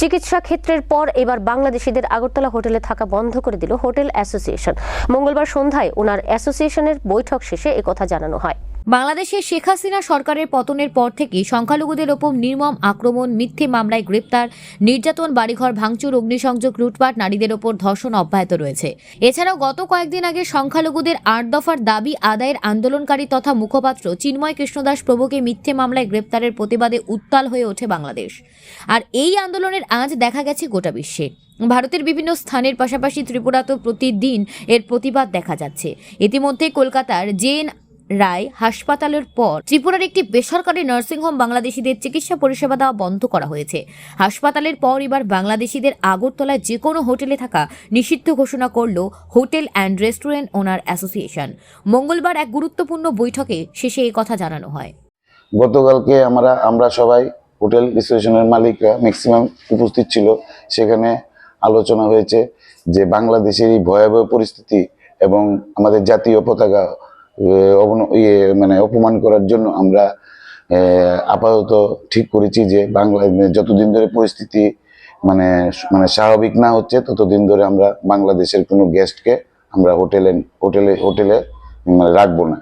চিকিৎসা ক্ষেত্রের পর এবার বাংলাদেশিদের আগরতলা হোটেলে থাকা বন্ধ করে দিল হোটেল অ্যাসোসিয়েশন। মঙ্গলবার সন্ধ্যায় ওনার অ্যাসোসিয়েশনের বৈঠক শেষে একথা জানানো হয়। বাংলাদেশে শেখ হাসিনা সরকারের পতনের পর থেকে সংখ্যালঘুদের ওপর নির্মম আক্রমণ, মিথ্যে মামলায় গ্রেপ্তার, নির্যাতন, বাড়িঘর ভাঙচুর, অগ্নিসংযোগ, লুটপাট, নারীদের ওপর ধর্ষণ অব্যাহত রয়েছে। এছাড়াও গত কয়েকদিন আগে সংখ্যালঘুদের আট দফার দাবি আদায়ের আন্দোলনকারী তথা মুখপাত্র চিন্ময় কৃষ্ণদাস প্রভুকে মিথ্যে মামলায় গ্রেপ্তারের প্রতিবাদে উত্তাল হয়ে ওঠে বাংলাদেশ। আর এই আন্দোলনের আজ দেখা গেছে গোটা বিশ্বে। ভারতের বিভিন্ন স্থানের পাশাপাশি ত্রিপুরাতেও প্রতিদিন এর প্রতিবাদ দেখা যাচ্ছে। ইতিমধ্যে কলকাতার জেন রায় হাসপাতালের পর ত্রিপুরার একটি বেসরকারি নার্সিংহোম বাংলাদেশিদের চিকিৎসা পরিষেবা দেওয়া বন্ধ করা হয়েছে। হাসপাতালের পর এবার বাংলাদেশিদের আগরতলায় যে কোনো হোটেলে থাকা নিষিদ্ধ ঘোষণা করল hotel and restaurant owner association. মঙ্গলবার এক গুরুত্বপূর্ণ বৈঠকে শেষে এই কথা জানানো হয়। গতকালকে আমরা আমরা সবাই হোটেল রিসোর্টেশনের মালিকরা ম্যাক্সিমাম উপস্থিত ছিল। সেখানে আলোচনা হয়েছে যে বাংলাদেশের এই ভয়াবহ পরিস্থিতি এবং আমাদের জাতীয় পতাকা ইয়ে মানে অপমান করার জন্য আমরা আপাতত ঠিক করেছি যে বাংলা যতদিন ধরে পরিস্থিতি মানে মানে স্বাভাবিক না হচ্ছে, ততদিন ধরে আমরা বাংলাদেশের কোনো গেস্টকে আমরা হোটেলে হোটেলে হোটেলে মানে রাখব না।